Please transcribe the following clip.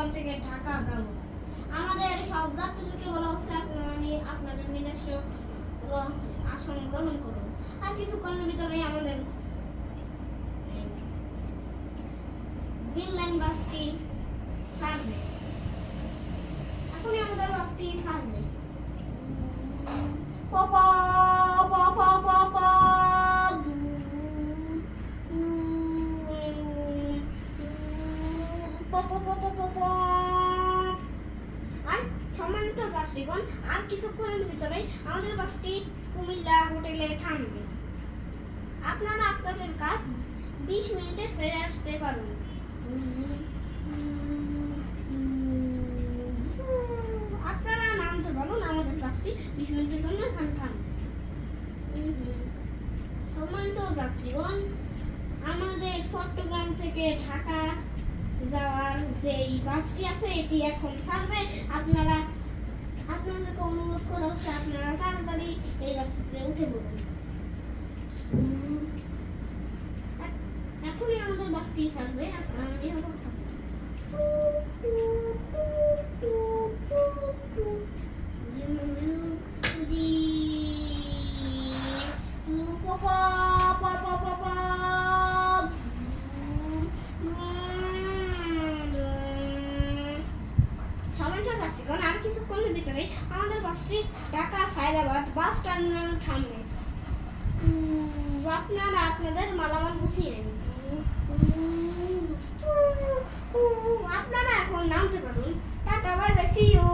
চট্টগ্রাম থেকে ঢাকা যাব আমাদের সব যাত্রীদেরকে বলা হচ্ছে আমি আপনাদের নিজস্ব আসন গ্রহণ করুন। আর কিছুক্ষণের ভিতরেই আমাদের গ্রিন লাইন বাসটি ছাড়বে। এখনই আমাদের বাসটি ছাড়বে। আর সম্মানিত যাত্রীগণ আর কিছুক্ষণের ভিতরেই আমাদের বাসটি কুমিল্লা হোটেলে থামবে। আপনারা আপনাদের কাজ বিশ মিনিটে সেরে আসতে পারুন। আপনারা নামতে বলুন আমাদের কাজটি বিশ মিনিটের জন্য এখানে থামবে। সম্মানিত যাত্রীগণ, আমাদের চট্টগ্রাম থেকে ঢাকা যাওয়ার যেই বাসটি আছে, এটি এখন ছাড়বে। আপনারা, আপনাদেরকে অনুরোধ করা হচ্ছে, আপনারা তাড়াতাড়ি এই বাসটিতে উঠে পড়ুন। এখনই আমাদের বাসটি ছাড়বে, আপনারা কারণ আর আমাদের বাসটি ঢাকা সাইদাবাদ বাস টার্মিনাল থামবে। আপনারা আপনাদের মালামাল গুছিয়ে নিন। আপনারা এখন নামতে পারুন। Tata bye bye see you